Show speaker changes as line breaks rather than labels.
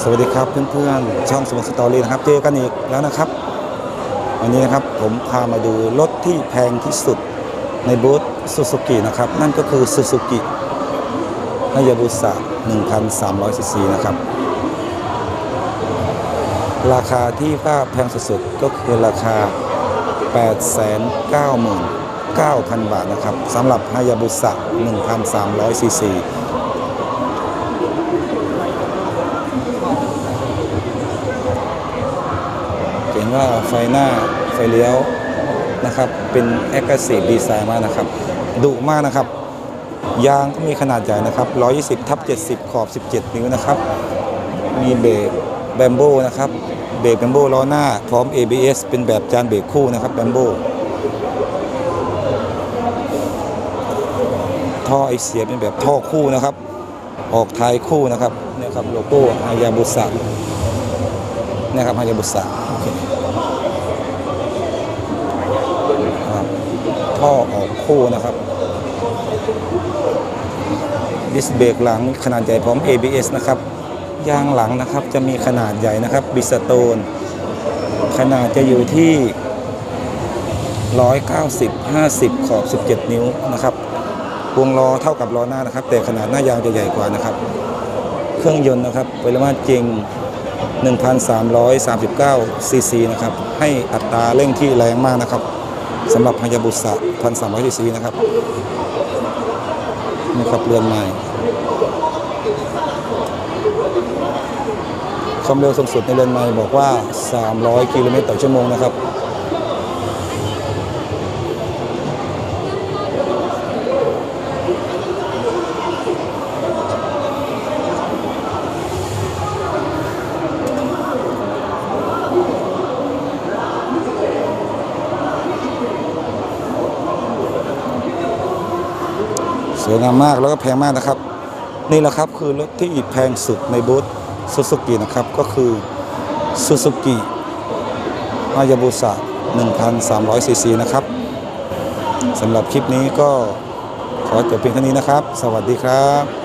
สวัสดีครับเพื่อนๆ ช่องสมุทรสตอรี่นะครับ เจอกันอีกแล้วนะครับ วันนี้นะครับผมพามาดูรถที่แพงที่สุดในบูธซูซูกินะครับ นั่นก็คือซูซูกิฮายาบุสะ1,300ซีซีนะครับ ราคาที่ว่าแพงสุดๆ ก็คือราคา 899,000บาทนะครับสำหรับฮายาบุสะ1,300ซีซี เห็นว่าไฟหน้าไฟเลี้ยวนะครับ เป็นแอคทีฟดีไซน์มากนะครับดุมากนะครับ ยางก็มีขนาดใหญ่นะครับ 120ทับ70 ขอบ 17 นิ้วนะครับ มีเบรกแบมโบนะครับ เบรกแบมโบล้อหน้า พร้อม ABS เป็นแบบจานเบรกคู่นะครับแบมโบท่อไอเสียเป็นแบบท่อคู่นะครับ ออกท้ายคู่นะครับเนี่ยครับโลโก้อายาบุสะ นะครับอายาบุสะโอเคครับท่อออกคู่นะครับดิสเบรกหลังขนาดใหญ่พร้อม ABS นะครับยางหลังนะครับจะมีขนาดใหญ่นะครับบิสโตน ขนาดจะอยู่ที่ 190 50 ขอบ 17 นิ้วนะครับวงล้อเท่ากับล้อหน้านะครับ แต่ขนาดหน้ายางจะใหญ่กว่านะครับ เครื่องยนต์นะครับปริมาตรจริง 1,339 ซีซีนะครับ ให้อัตราเร่งที่แรงมากนะครับสำหรับพยาบุสะ1,300 ซีซีนะครับนี่ครับเรือนใหม่ ความเร็วสูงสุดในเรือนใหม่บอกว่า 300 กิโลเมตรต่อชั่วโมงนะครับ สวยงามมากแล้วก็แพงมากนะครับ นี่แหละครับคือรถที่แพงสุดในบูธซูซูกินะครับก็คือซูซูกิมายาบุสะ1,300ซีซีนะครับสำหรับคลิปนี้ก็ขอจบเพียงเท่านี้นะครับ สวัสดีครับ